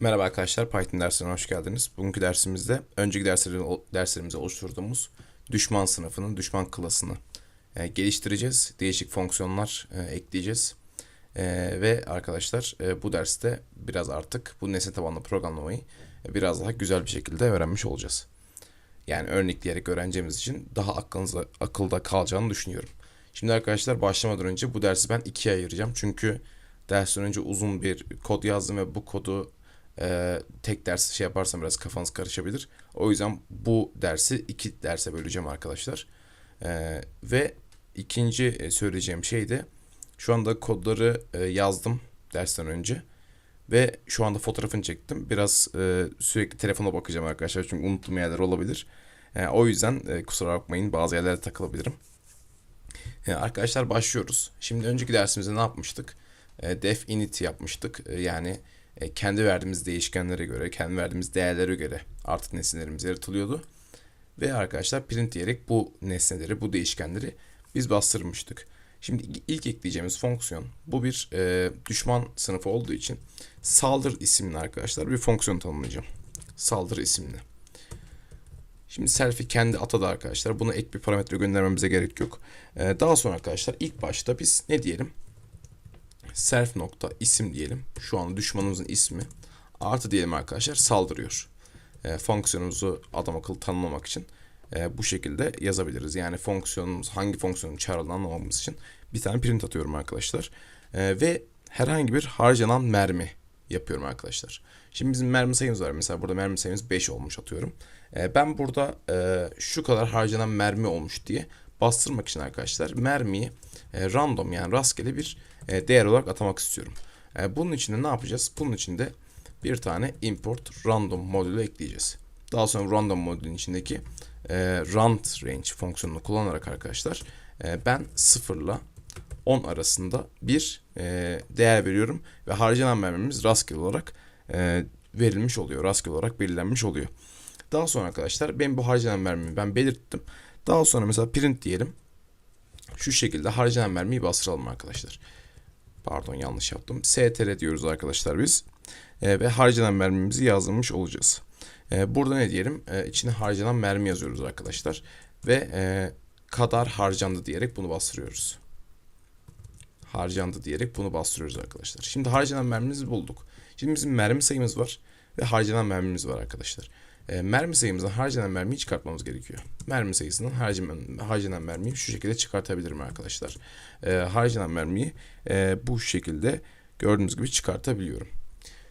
Merhaba arkadaşlar, Python dersine hoş geldiniz. Bugünkü dersimizde önceki derslerin, derslerimize oluşturduğumuz düşman sınıfının düşman klasını e, geliştireceğiz. Değişik fonksiyonlar e, ekleyeceğiz. E, ve arkadaşlar e, bu derste biraz artık bu nesne tabanlı programlamayı e, biraz daha güzel bir şekilde öğrenmiş olacağız. Yani örnekleyerek öğreneceğimiz için daha aklınıza, akılda kalacağını düşünüyorum. Şimdi arkadaşlar başlamadan önce bu dersi ben ikiye ayıracağım. Çünkü dersten önce uzun bir kod yazdım ve bu kodu e, tek ders şey yaparsam biraz kafanız karışabilir. O yüzden bu dersi iki derse böleceğim arkadaşlar. E, ve ikinci e, söyleyeceğim şey de şu anda kodları e, yazdım dersten önce. Ve şu anda fotoğrafını çektim. Biraz e, sürekli telefona bakacağım arkadaşlar çünkü unuttuğum yerler olabilir. E, o yüzden e, kusura bakmayın bazı yerlere takılabilirim. E, arkadaşlar başlıyoruz. Şimdi önceki dersimizde ne yapmıştık? E, def init yapmıştık. E, yani e, kendi verdiğimiz değişkenlere göre, kendi verdiğimiz değerlere göre artık nesnelerimiz yaratılıyordu. Ve arkadaşlar print diyerek bu nesneleri, bu değişkenleri biz bastırmıştık. Şimdi ilk ekleyeceğimiz fonksiyon bu bir e, düşman sınıfı olduğu için saldır isimli arkadaşlar bir fonksiyon tanımlayacağım. Saldır isimli. Şimdi selfie kendi atadı arkadaşlar. Buna ek bir parametre göndermemize gerek yok. E, daha sonra arkadaşlar ilk başta biz ne diyelim? Self nokta isim diyelim. Şu an düşmanımızın ismi. Artı diyelim arkadaşlar saldırıyor. E, fonksiyonumuzu adam akıllı tanımlamak için e, bu şekilde yazabiliriz. Yani fonksiyonumuz hangi fonksiyonun çağrıldığını anlamamız için bir tane print atıyorum arkadaşlar. E, ve herhangi bir harcanan mermi yapıyorum arkadaşlar. Şimdi bizim mermi sayımız var. Mesela burada mermi sayımız 5 olmuş atıyorum. E, ben burada e, şu kadar harcanan mermi olmuş diye bastırmak için arkadaşlar mermiyi e, random yani rastgele bir e, değer olarak atamak istiyorum. E, bunun için de ne yapacağız? Bunun için de bir tane import random modülü ekleyeceğiz. Daha sonra random modülün içindeki e, rand range fonksiyonunu kullanarak arkadaşlar e, ben 0 ile 10 arasında bir e, değer veriyorum ve harcanan mermimiz rastgele olarak e, verilmiş oluyor. Rastgele olarak belirlenmiş oluyor. Daha sonra arkadaşlar ben bu harcanan mermimi ben belirttim. Daha sonra mesela print diyelim. Şu şekilde harcanan mermiyi bastıralım arkadaşlar. Pardon yanlış yaptım. str diyoruz arkadaşlar biz. E, ve harcanan mermimizi yazdırmış olacağız. E, burada ne diyelim? E, içine harcanan mermi yazıyoruz arkadaşlar. Ve e, kadar harcandı diyerek bunu bastırıyoruz. Harcandı diyerek bunu bastırıyoruz arkadaşlar. Şimdi harcanan mermimizi bulduk. Şimdi bizim mermi sayımız var ve harcanan mermimiz var arkadaşlar. E, mermi sayımızdan harcanan mermiyi çıkartmamız gerekiyor. Mermi sayısından harcanan, harcanan mermiyi şu şekilde çıkartabilirim arkadaşlar. E, harcanan mermiyi e, bu şekilde gördüğünüz gibi çıkartabiliyorum.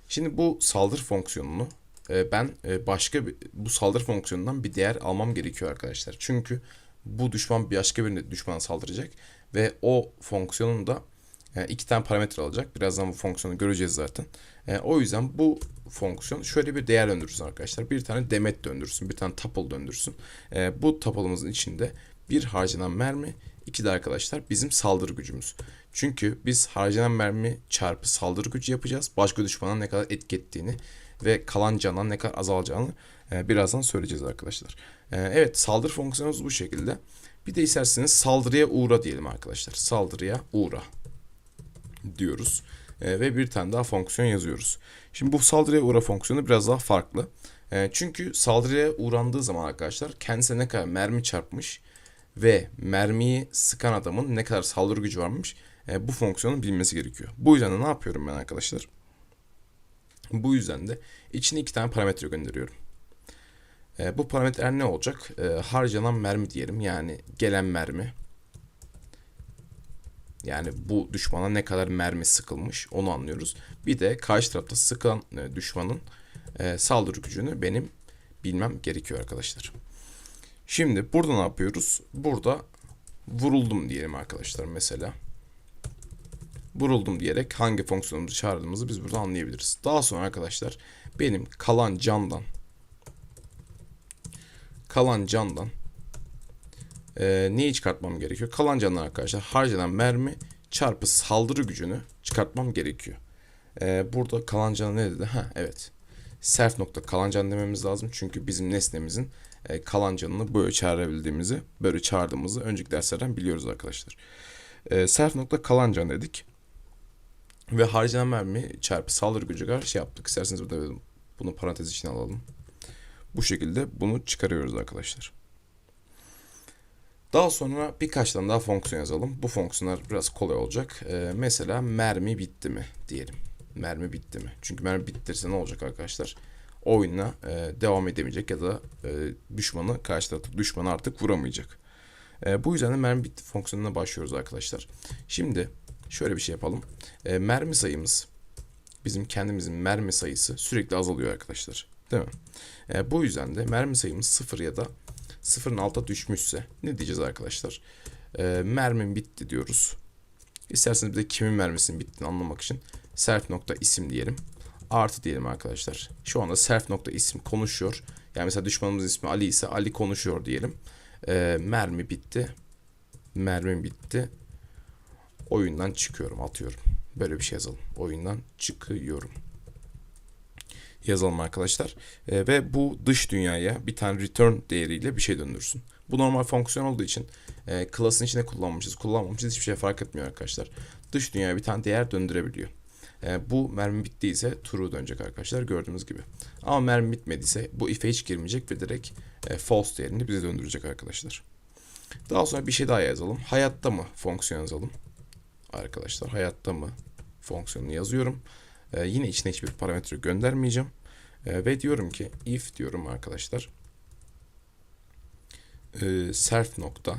Şimdi bu saldır fonksiyonunu e, ben e, başka bir, bu saldır fonksiyonundan bir değer almam gerekiyor arkadaşlar. Çünkü bu düşman başka bir düşmana saldıracak ve o fonksiyonun da iki tane parametre alacak. Birazdan bu fonksiyonu göreceğiz zaten. E, o yüzden bu fonksiyon şöyle bir değer döndürsün arkadaşlar. Bir tane demet döndürsün, bir tane tuple döndürsün. E, bu tuple'ımızın içinde bir harcanan mermi, iki de arkadaşlar bizim saldırı gücümüz. Çünkü biz harcanan mermi çarpı saldırı gücü yapacağız. Başka düşmana ne kadar etki ettiğini ve kalan candan ne kadar azalacağını e, birazdan söyleyeceğiz arkadaşlar. E, evet saldırı fonksiyonumuz bu şekilde. Bir de isterseniz saldırıya uğra diyelim arkadaşlar. Saldırıya uğra diyoruz. E, ve bir tane daha fonksiyon yazıyoruz. Şimdi bu saldırıya uğra fonksiyonu biraz daha farklı. E, çünkü saldırıya uğrandığı zaman arkadaşlar kendisine ne kadar mermi çarpmış ve mermiyi sıkan adamın ne kadar saldırı gücü varmış e, bu fonksiyonun bilmesi gerekiyor. Bu yüzden de ne yapıyorum ben arkadaşlar? Bu yüzden de içine iki tane parametre gönderiyorum. E, bu parametreler ne olacak? E, harcanan mermi diyelim yani gelen mermi. Yani bu düşmana ne kadar mermi sıkılmış onu anlıyoruz. Bir de karşı tarafta sıkan e, düşmanın e, saldırı gücünü benim bilmem gerekiyor arkadaşlar. Şimdi burada ne yapıyoruz? Burada vuruldum diyelim arkadaşlar mesela. Vuruldum diyerek hangi fonksiyonumuzu çağırdığımızı biz burada anlayabiliriz. Daha sonra arkadaşlar benim kalan candan kalan candan e, neyi çıkartmam gerekiyor? Kalan candan arkadaşlar harcanan mermi çarpı saldırı gücünü çıkartmam gerekiyor. E, burada kalan canı ne dedi? Ha evet. Self nokta kalan can dememiz lazım. Çünkü bizim nesnemizin e, kalan canını böyle çağırabildiğimizi, böyle çağırdığımızı önceki derslerden biliyoruz arkadaşlar. E, self nokta kalan can dedik. Ve harcanan mermi çarpı saldırı gücü kadar şey yaptık. İsterseniz burada bunu parantez içine alalım. Bu şekilde bunu çıkarıyoruz arkadaşlar. Daha sonra birkaç tane daha fonksiyon yazalım. Bu fonksiyonlar biraz kolay olacak. Ee, mesela mermi bitti mi diyelim. Mermi bitti mi? Çünkü mermi bittirse ne olacak arkadaşlar? Oyuna e, devam edemeyecek ya da e, düşmanı karşı tarafı düşmanı artık vuramayacak. E, bu yüzden de mermi bitti fonksiyonuna başlıyoruz arkadaşlar. Şimdi şöyle bir şey yapalım. E, mermi sayımız bizim kendimizin mermi sayısı sürekli azalıyor arkadaşlar. Değil mi? E, bu yüzden de mermi sayımız sıfır ya da sıfırın alta düşmüşse ne diyeceğiz arkadaşlar? E, mermim bitti diyoruz. İsterseniz bir de kimin mermisinin bittiğini anlamak için self nokta isim diyelim. Artı diyelim arkadaşlar. Şu anda self nokta isim konuşuyor. Yani mesela düşmanımız ismi Ali ise Ali konuşuyor diyelim. E, mermi bitti. Mermim bitti. Oyundan çıkıyorum atıyorum. Böyle bir şey yazalım. Oyundan çıkıyorum. Yazalım arkadaşlar. E, ve bu dış dünyaya bir tane return değeriyle bir şey döndürsün. Bu normal fonksiyon olduğu için e, class'ın içine kullanmışız, kullanmamışız hiçbir şey fark etmiyor arkadaşlar. Dış dünyaya bir tane değer döndürebiliyor. E, bu mermi bittiyse true dönecek arkadaşlar gördüğünüz gibi. Ama mermi bitmediyse bu if'e hiç girmeyecek ve direkt e, false değerini bize döndürecek arkadaşlar. Daha sonra bir şey daha yazalım. Hayatta mı fonksiyon yazalım. Arkadaşlar hayatta mı fonksiyonunu yazıyorum. E, yine içine hiçbir parametre göndermeyeceğim. E, ve diyorum ki if diyorum arkadaşlar. E, self nokta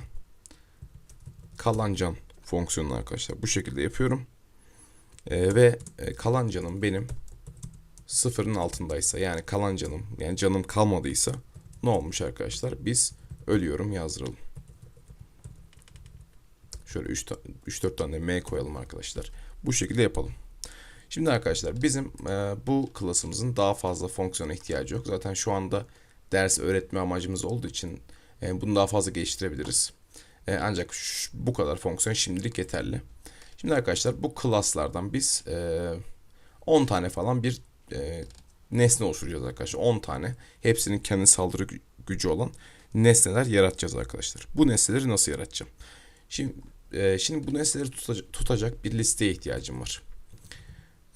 kalancan fonksiyonunu arkadaşlar bu şekilde yapıyorum. E, ve e, kalan canım benim sıfırın altındaysa yani kalan canım yani canım kalmadıysa ne olmuş arkadaşlar? Biz ölüyorum yazdıralım. Şöyle 3-4 tane M koyalım arkadaşlar. Bu şekilde yapalım. Şimdi arkadaşlar bizim e, bu klasımızın daha fazla fonksiyona ihtiyacı yok. Zaten şu anda ders öğretme amacımız olduğu için e, bunu daha fazla geliştirebiliriz. E, ancak bu kadar fonksiyon şimdilik yeterli. Şimdi arkadaşlar bu klaslardan biz e, 10 tane falan bir e, nesne oluşturacağız arkadaşlar. 10 tane. Hepsinin kendi saldırı gücü olan nesneler yaratacağız arkadaşlar. Bu nesneleri nasıl yaratacağım? Şimdi e, şimdi bu nesneleri tutacak, tutacak bir listeye ihtiyacım var.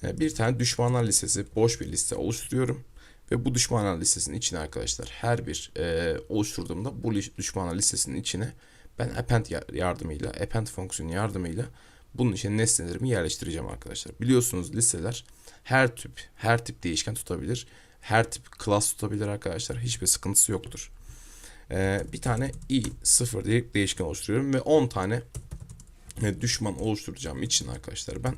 E, bir tane düşmanlar listesi, boş bir liste oluşturuyorum. Ve bu düşmanlar listesinin içine arkadaşlar her bir e, oluşturduğumda bu düşmanlar listesinin içine ben append yardımıyla, append fonksiyonu yardımıyla bunun içine nesnelerimi yerleştireceğim arkadaşlar. Biliyorsunuz listeler her tip, her tip değişken tutabilir. Her tip class tutabilir arkadaşlar. Hiçbir sıkıntısı yoktur. Ee, bir tane i0 diye değişken oluşturuyorum ve 10 tane e, düşman oluşturacağım için arkadaşlar ben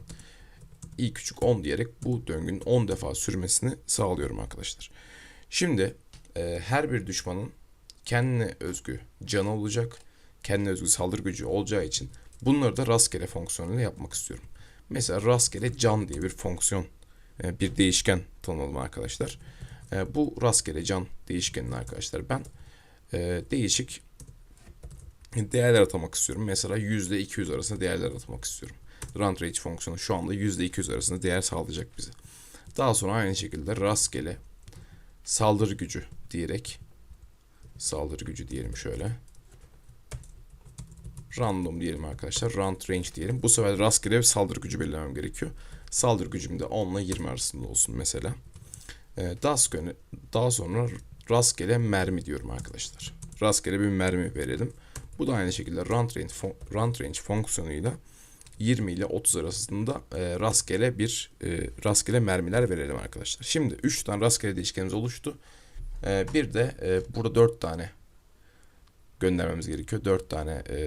i küçük 10 diyerek bu döngünün 10 defa sürmesini sağlıyorum arkadaşlar. Şimdi e, her bir düşmanın kendine özgü canı olacak. Kendine özgü saldırı gücü olacağı için bunları da rastgele fonksiyonuyla yapmak istiyorum. Mesela rastgele can diye bir fonksiyon e, bir değişken tanımladım arkadaşlar. E, bu rastgele can değişkenini arkadaşlar ben e, değişik değerler atamak istiyorum. Mesela %200 arasında değerler atamak istiyorum. Run range fonksiyonu şu anda %200 arasında değer sağlayacak bize. Daha sonra aynı şekilde rastgele saldırı gücü diyerek saldırı gücü diyelim şöyle. Random diyelim arkadaşlar. Run range diyelim. Bu sefer rastgele bir saldırı gücü belirlemem gerekiyor. Saldırı gücüm de 10 ile 20 arasında olsun mesela. Ee, daha, sonra, rastgele mermi diyorum arkadaşlar. Rastgele bir mermi verelim. Bu da aynı şekilde run range, run range fonksiyonuyla 20 ile 30 arasında e, rastgele bir e, rastgele mermiler verelim arkadaşlar. Şimdi 3 tane rastgele değişkenimiz oluştu. E, bir de e, burada 4 tane göndermemiz gerekiyor. 4 tane e,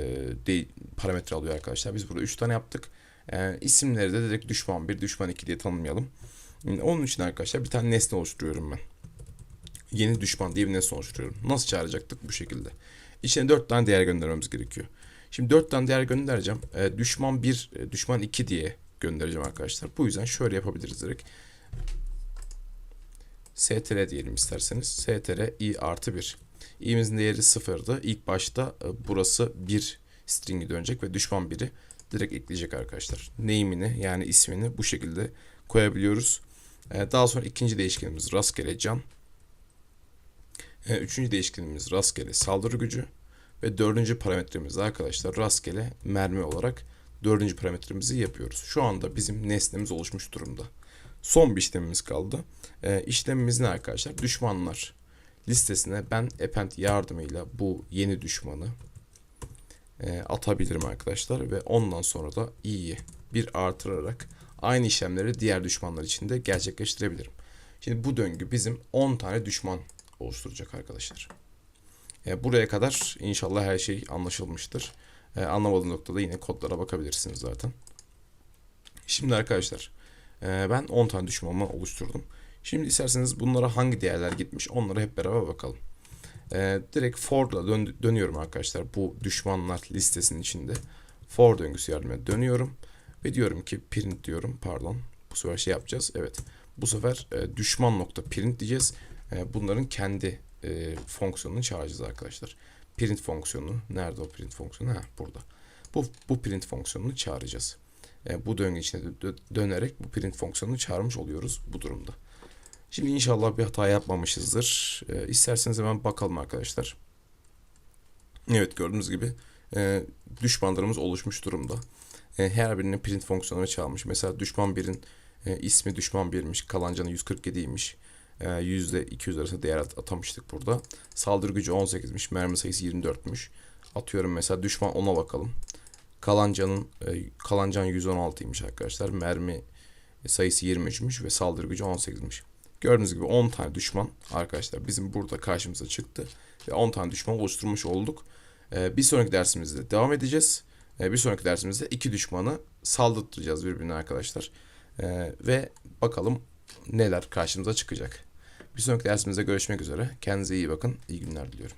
de, parametre alıyor arkadaşlar. Biz burada 3 tane yaptık. E, isimleri de direkt düşman 1, düşman 2 diye tanımlayalım. Onun için arkadaşlar bir tane nesne oluşturuyorum ben. Yeni düşman diye bir nesne oluşturuyorum. Nasıl çağıracaktık? Bu şekilde. İçine 4 tane değer göndermemiz gerekiyor. Şimdi 4 tane değer göndereceğim. E, düşman 1, e, düşman 2 diye göndereceğim arkadaşlar. Bu yüzden şöyle yapabiliriz direkt. str diyelim isterseniz. str i artı 1. i'mizin değeri 0'dı. İlk başta e, burası 1 string'i dönecek ve düşman 1'i direkt ekleyecek arkadaşlar. Name'ini yani ismini bu şekilde koyabiliyoruz. E, daha sonra ikinci değişkenimiz rastgele can. E, üçüncü değişkenimiz rastgele saldırı gücü. Ve dördüncü parametremiz arkadaşlar rastgele mermi olarak dördüncü parametremizi yapıyoruz. Şu anda bizim nesnemiz oluşmuş durumda. Son bir işlemimiz kaldı. Ee, işlemimiz ne arkadaşlar? Düşmanlar listesine ben append yardımıyla bu yeni düşmanı e, atabilirim arkadaşlar ve ondan sonra da i'yi bir artırarak aynı işlemleri diğer düşmanlar için de gerçekleştirebilirim. Şimdi bu döngü bizim 10 tane düşman oluşturacak arkadaşlar. E, buraya kadar inşallah her şey anlaşılmıştır. E, anlamadığınız noktada yine kodlara bakabilirsiniz zaten. Şimdi arkadaşlar e, ben 10 tane düşmanımı oluşturdum. Şimdi isterseniz bunlara hangi değerler gitmiş onlara hep beraber bakalım. E, direkt for'la dön- dönüyorum arkadaşlar bu düşmanlar listesinin içinde. For döngüsü yardımıyla dönüyorum. Ve diyorum ki print diyorum pardon. Bu sefer şey yapacağız. Evet. Bu sefer e, düşman nokta print diyeceğiz. E, bunların kendi e, fonksiyonunu çağıracağız arkadaşlar. Print fonksiyonu. Nerede o print fonksiyonu? Ha burada. Bu, bu print fonksiyonunu çağıracağız. E, bu döngü içine dö- dö- dönerek bu print fonksiyonunu çağırmış oluyoruz bu durumda. Şimdi inşallah bir hata yapmamışızdır. E, isterseniz hemen bakalım arkadaşlar. Evet gördüğünüz gibi e, düşmanlarımız oluşmuş durumda. E, her birinin print fonksiyonunu çalmış. Mesela düşman birin e, ismi düşman birmiş. Kalan canı 147'ymiş. E, yüzde 200 arası değer at- atamıştık burada. Saldırı gücü 18'miş. Mermi sayısı 24'müş. Atıyorum mesela düşman 10'a bakalım. Kalan canın e, kalan can 116'ymış arkadaşlar. Mermi sayısı 23'müş ve saldırı gücü 18'miş. Gördüğünüz gibi 10 tane düşman arkadaşlar bizim burada karşımıza çıktı. Ve 10 tane düşman oluşturmuş olduk. E, bir sonraki dersimizde devam edeceğiz. E, bir sonraki dersimizde iki düşmanı saldırtacağız birbirine arkadaşlar. Ve bakalım neler karşımıza çıkacak. Bir sonraki dersimizde görüşmek üzere. Kendinize iyi bakın. İyi günler diliyorum.